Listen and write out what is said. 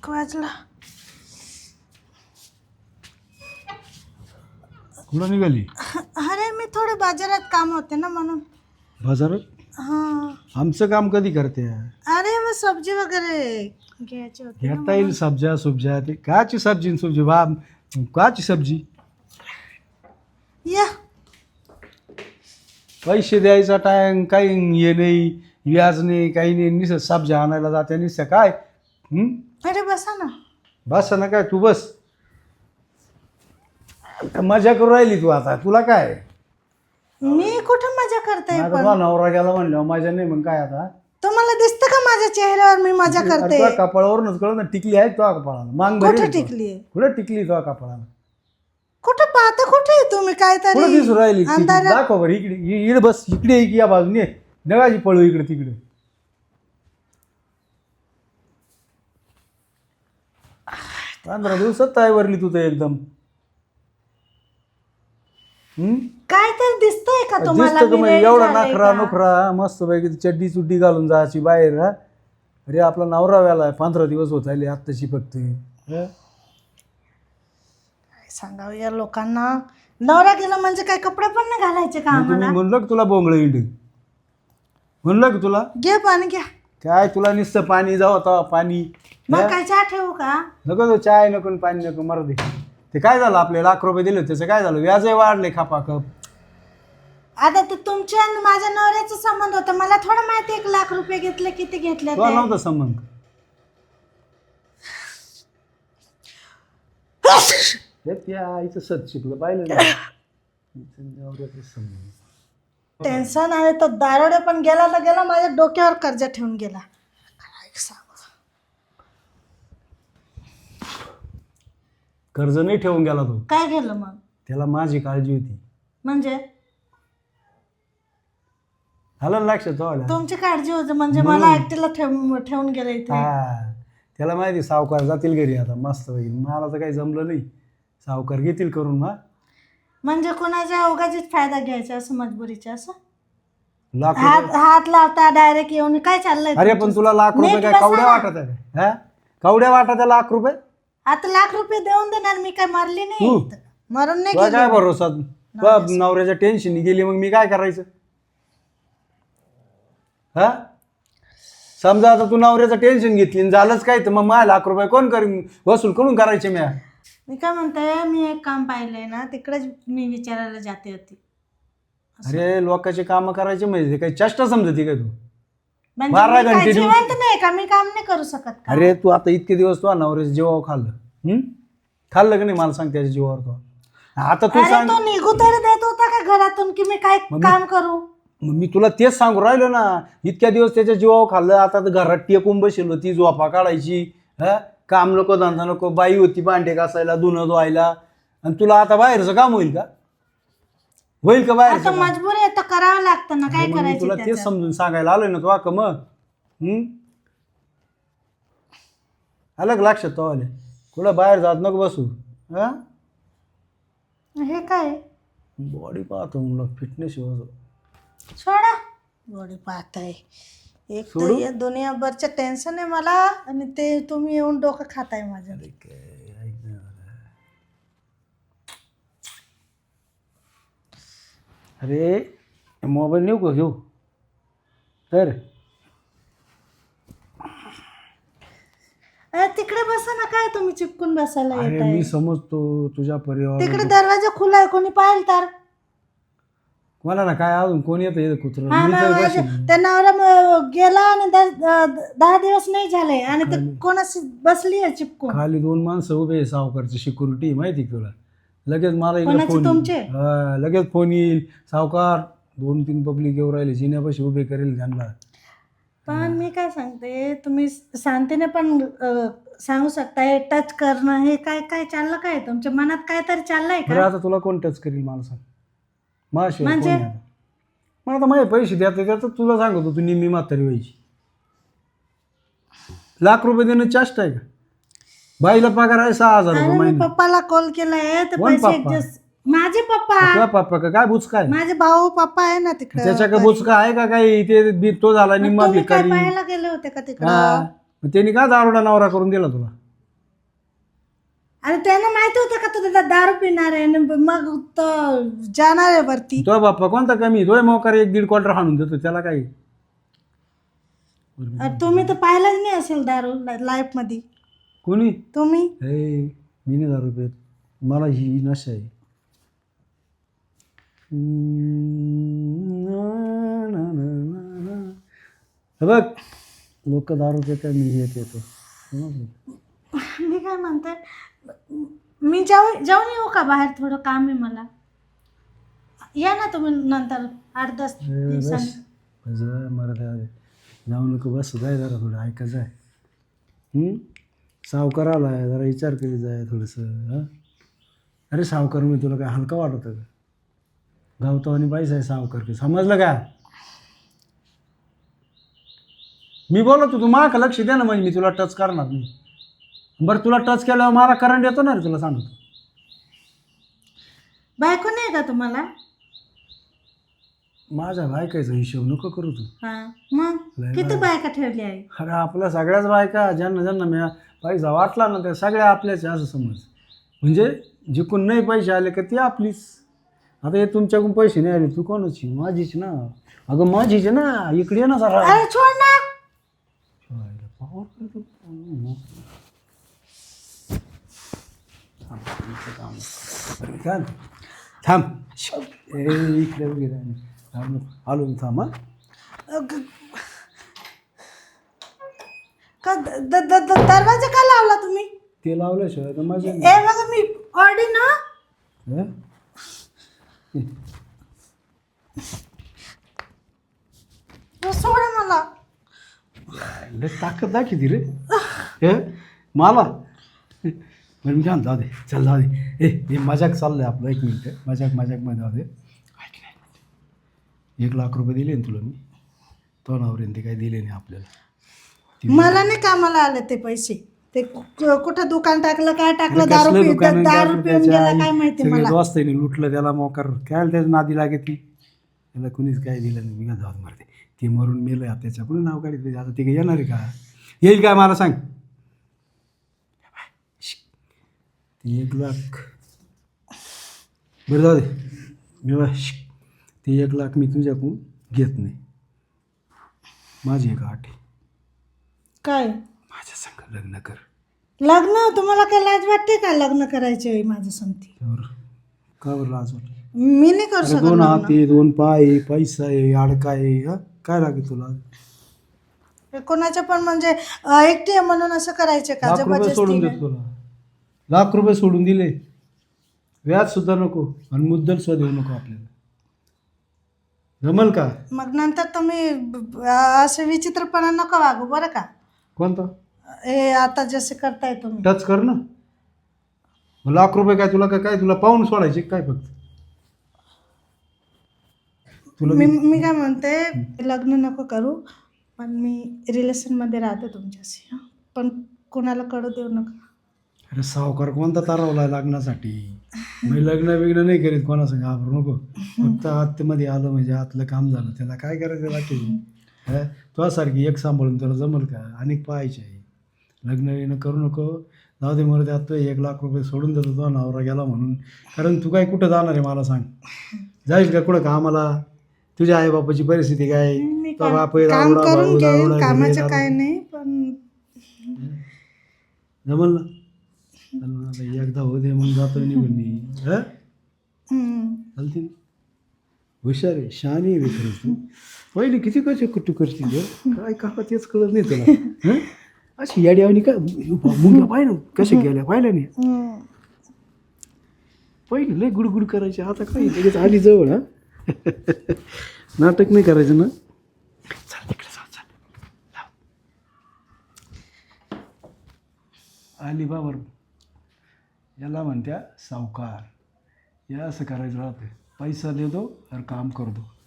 एक वाजला. कुठं निघाली? अरे मी थोडे बाजारात काम होते ना म्हणून. बाजारात? हा. आमचं काम कधी करते? अरे मग सब्जी वगैरे घ्यायची होती ना घेता येईल सब्ज्या सुब्ज्या ते काची सब्जी न सुब्जी बा काची सब्जी. या. पैसे द्यायचा टाइम काही हे नाही व्याज नाही काही नाही निस सब्ज्या आणायला जाते निस काय? हं? अरे बसा ना. बस ना काय तू बस. मजा करू राहिली तू आता तुला काय? मी कुठं मजा करते आता पण? तुला नवरा गेला म्हणल्यावर मजा नाही मग काय आता? तुम्हाला दिसतं का माझ्या चेहऱ्यावर मी मजा अरे करते? तुझ्या कपाळावरूनच कळलं ना टिकली आहे तुझ्या कपाळाला मांग भरेल कुठे तुला. टिकली कुठे टिकली तुझ्या कपाळाला? कुठं पाहता कुठे आहे तुम्ही कुठे काहीतरी? दिसू राहिली? टिकली? अंधारात दाखव बरं इकडे इ- इकडे बस इकडे ये की या बाजूने. नगाची पळू इकडे तिकडे. पंधरा दिवसात तयावरली तू तर एकदम. हम्म? काय तर दिसतंय का तुम्हाला? दिसतं का मी मग? ready एवढा नाखरा का? नुखरा मस्त पैकी चड्डी चुड्डी घालून जायची बाहेर हा. अरे आपला नवरा व्याला पंधरा दिवस होत आले आत्ताची फक्त. हं? काय सांगावं या लोकांना? नवरा गेला म्हणजे काय कपडे पण नाही घालायचे का मग तुम्ही आम्हाला? म्हणलं का तुला बोंगळ इंड म्हणलं का तुला? घे पाणी घ्या. काय तुला नुसतं पाणी जाऊ आता पाणी. मग काय चहा ठेवू का? नको तो चाय नको आणि पाणी नको मरू दे. ते काय झालं आपले लाख रुपये दिले होते, त्याचं काय झालं? व्याजही वाढले खापाखप आता ते तुमच्या आणि माझ्या नवऱ्याचा संबंध होता. मला थोडं माहिती एक लाख रुपये घेतले किती घेतले तुला ते. नव्हता संबंध. हे त्या आईचं सत शिकलं पाहिलं ना नवऱ्याचं संबंध. टेन्शन आहे तो दारोडे पण गेला तर गेला माझ्या डोक्यावर कर्ज ठेवून गेला. काय सांगू कर्ज नाही ठेवून गेला तो. काय गेलं मग? त्याला माझी काळजी होती. म्हणजे? आलं ना लक्षात तो तुमची काळजी होती म्हणजे मला एकटीला ठेवून ठेवून गेलं इथे. हा. त्याला माहिती सावकार जातील घरी आता मस्त होईल. मला तर काही जमलं नाही. सावकार घेतील करून मा म्हणजे कोणाच्या अवघाचीच फायदा घ्यायचा असं मजबुरीचा असं? लाख हात रुपये. हात लावता डायरेक्ट येऊन काय चाललंय अरे तुमचं? पण तुला लाख रुपये नीट काय बसा कवड्या ना. वाटत आहे? हा? कवड्या वाटत आहे लाख रुपये? आता लाख रुपये देऊन देणार मी काय मारली नाही? इथं. मरून नाही तुला गेली. काय मी. भरोसा बा, नवऱ्याच्या टेन्शन गेली मग मी काय करायचं? हा? समजा आता तू नवऱ्याचं टेन्शन घेतली आणि झालंच काय तर मग माझ्या लाख रुपये कोण करीन? वसूल करून करायचे मी मी काय म्हणते मी एक काम पाहिलंय ना तिकडेच मी विचारायला जाते होती. अरे लोकांचे काम करायचे म्हणजे ते काही चेष्टा समजती काय तू? म्हणजे बारा मी काय घंटे जिवंत नाही का? मी काम नाही करू शकत का? अरे तू आता इतके दिवस तू नवऱ्याच्या जीवावर खाल्लं. हं? खाल्लं का नाही? मला सांग त्याच्या जीवावर तू. आता तू अरे सांग तो निघू तरी देत होता का घरातून की मी काय काम करू? मग मी तुला तेच सांगू राहिलो ना. इतक्या दिवस त्याच्या जीवावर खाल्लं आता तर घरात टेकून बसेल होती झोपा काढायची हा? काम नको धंदा नको बाई होती भांडे घासायला धुणं धुवायला. आणि तुला आता बाहेरचं काम होईल का? होईल का आता बाहेरचं? मजबुरी आहे तर करावं लागतं ना काय मग मी तुला करायचं तेच? समजून सांगायला आलोय ना तू का मग. हं? आलं का लक्षात तो आले कुठं बाहेर जात नको बसू. हा? हे काय? बॉडी पाहतो म्हणलं फिटनेस सोडा. बॉडी पाहताय. एक तर सोडू? या दुनियाभरचं टेन्शन आहे मला आणि ते तुम्ही येऊन डोकं खाताय माझं अरे काय ऐक ना जरा. अरे मोबाईल नेऊ का? घेऊ. तर. अरे तिकडे बसा ना काय तुम्ही चिपकून बसायला अरे मी आहे समजतो तुझ्या परिवार तिकडे दरवाजा खुला आहे कोणी पाहिल तर? ना काय अजून कोण येतं कुत्र हा मी ना तर माझ्या- बसेन. त्या नवरा म- गेला आणि द- दहा दिवस नाही झाले आणि ते कोणाशी बसली आहे चिपकून खाली दोन माणसं उभे आहे सावकारची सिक्युरिटी माहिती का तुला लगेच मला इकडे कोणाचे फोन तुमचे? येईल. हा, लगेच फोन येईल सावकार दोन तीन पब्लिक येऊ राहिले जिन्यापाशी उभे करेल त्यांना पण मी काय सांगते तुम्ही शांतीने पण अ, सांगू शकताय टच करणं हे काय काय चाललं काय तुमच्या मनात काय तरी चाललंय बरं का आता तुला कोण टच करील मला सांग माझ्याशिवाय कोण म्हणजे? आहे? आता? मग आता माझे पैसे द्या त्यात तुला सांगतो तू निम्मी म्हातारी व्हायची. लाख रुपये देणं चाष्ट आहे का? बाईला पगार आहे सहा हजार अरे रुपये मी महिना. पप्पाला कॉल केलाय तर कोण पैसे पप्पा? adjust- माझे पप्पा? पप्पा का? काय बुचका आहे? माझे भाऊ पप्पा आहे ना तिकडे त्याच्या का बुचका आहे का काही? ते बी- तो झाला निम्मा तुम्ही काय भिकारी. पाहायला गेले होते का तिकडे? हा. मग त्यांनी का दारोडा नवरा करून दिला तुला? आणि त्यांना माहिती होतं का तू दादा दारू पिणार आहे? आणि मग तो जाणार आहे वरती. तो बाप्पा कोणता कमी तोय मोकार एक दीड क्वार्टर हाणून देतो त्याला काय अरे तुम्ही तर पाहिलंच नाही असेल दारू लाईफमध्ये कोणी? तुम्ही? ए मी नाही दारू पेत. मला ही नशा आहे. हे बघ लोक दारू पेतात मी हे पेतो. समजलं? मी काय म्हणते? मी जाऊ जाऊन येऊ का बाहेर? थोडं काम आहे मला. या ना तुम्ही नंतर आठ दस दिवसांनी. बस बस जाय, मराठा आहे. जाऊ नको बस जाय जरा थोडं ऐका जाय. हं? सावकार आलाय जरा विचार करी जाय थोडंसं हां? अरे सावकार मी तुला काय हलका वाटत का? गावतो आणि पैसा आहे सावकार की समजलं का? मी बोलतो तू माग लक्ष दे ना म्हणजे मी तुला टच करणार नाही. बरं तुला टच केल्यावर मला करंट येतो ना रे तुला सांगतो. बायको नाही का तुम्हाला? माझ्या बायकाचा हिशोब नको करू तू. हा मग? लय किती बाय. बायका ठेवली आहे अरे आपल्या सगळ्याच बायका ज्यांना ज्यांना मी पैसा वाटला ना त्या सगळ्या आपल्याच आहे असं समज. म्हणजे जिकून नाही पैसे आले का ती आपलीच. आता हे तुमच्याकडून पैसे नाही आले तू कोणाची? माझीच ना. अगं माझीच ना. इकडे ये ना जरा. अरे छोड ना. पावर करतो. थांब, इथं काम. अरे थांब थांब ए इकडे उभी राहा. थांब नको. आलो मी थांब हा अग- का द- द- द- द- दरवाजा का लावला तुम्ही ते लावल्याशिवाय तर माझ्या ए बघा मी ऑडी ना हं? सोड मला लय ताकद दाखी रे हे मला बरं मी काय जाऊ दे चल जाऊ दे। ए हे मजाक चाललंय आपलं एक मिनिट मजाक मजाकमध्ये जाऊ दे ऐक नाही एक लाख रुपये दिले ना तुला मी। तो नवरीने ते काही दिले नाही आपल्याला। मला नाही कामाला आले ते पैसे। ते कुठं दुकान टाकलं काय टाकलं दारू कसलं पि- दुकान आहे, दारू पिऊन त्याच्या गेला. काय माहिती सगळे मला? दोस्तांनी लुटलं त्याला मोकार. काय त्याच्या नादी लागे ती? त्याला कुणीच काय दिलं नाही. मी काय जाऊ दे मरते. ते मरून मेलं आता त्याच्याकडून नाव काढित. आता ते काय येणार आहे का? येईल काय मला सांग? ते एक लाख. बरं जाऊ दे. मी शिक. ते एक लाख मी तुझ्याकडून घेत नाही. माझी एक आठ आहे. काय? माझ्या संग लग्न कर. लग्न? तुम्हाला काय लाज वाटते का लग्न करायचे होय माझ्या संगती? त्यावर का बरं लाज वाटली मी नाही करू अरे शकत दोन हात लग्न. आहे दोन पाय आहे पैसा आहे अडका आहे हा? काय लागेल तुला? हे कोणाच्या पण म्हणजे अं, एकटी आहे म्हणून असं करायचे का? लाख रुपये सोडून जबरदस्तीने देतो तुला. लाख रुपये सोडून दिले. व्याज सुद्धा नको आणि मुद्दल सुद्धा देऊ नको आपल्याला. जमल का? मग नंतर तुम्ही असं विचित्रपणा नका वागू बरं का? कोणता? हे आता जसे करताय तुम्ही. टच कर ना. मग लाख रुपये काय तुला काय काय तुला पाहून सोडायचे काय फक्त? तुला मी मी काय म्हणते लग्न नको करू पण मी रिलेशनमध्ये राहते तुमच्याशी हं. पण कोणाला कळू देऊ नका. अरे सावकार कोणता तारवला लग्नासाठी? मी लग्न बिग्न नाही करीत कोणासंग घाबरू नको. फक्त आतमध्ये आलं म्हणजे आतलं काम झालं. त्याला काय करायचं बाकी? तुझ्यासारखी एक सांभाळून तुला जमल का? अनेक पाहायचे लग्न बिग्न करू नको. जाऊ दे मग त्यात एक लाख रुपये सोडून देतो तो नवरा गेला म्हणून. कारण तू काय कुठं जाणार आहे मला सांग? जाईल का कुठं कामाला? तुझ्या आईबापाची परिस्थिती काय? बाप जमल ना? चल एकदा होऊ दे मग जातो निघून मी हं? हं. चालते हुशार आहे शहाणी आहे खरंच तू पहिले किती कसे कुठू करते काय का तेच कळत नाही तुला? अशी याड्यावनी काय मुंग्या पाहिलं कशा गेल्या पाहिल्या नाही. पहिले लय गुडगुड करायचे आता काय लगेच आली जवळ हा नाटक नाही करायचं ना चल तिकडे चल जाऊ. आली बाबर याला म्हणत्या सावकार. या असं करायचं राहते पैसा देतो और काम करतो.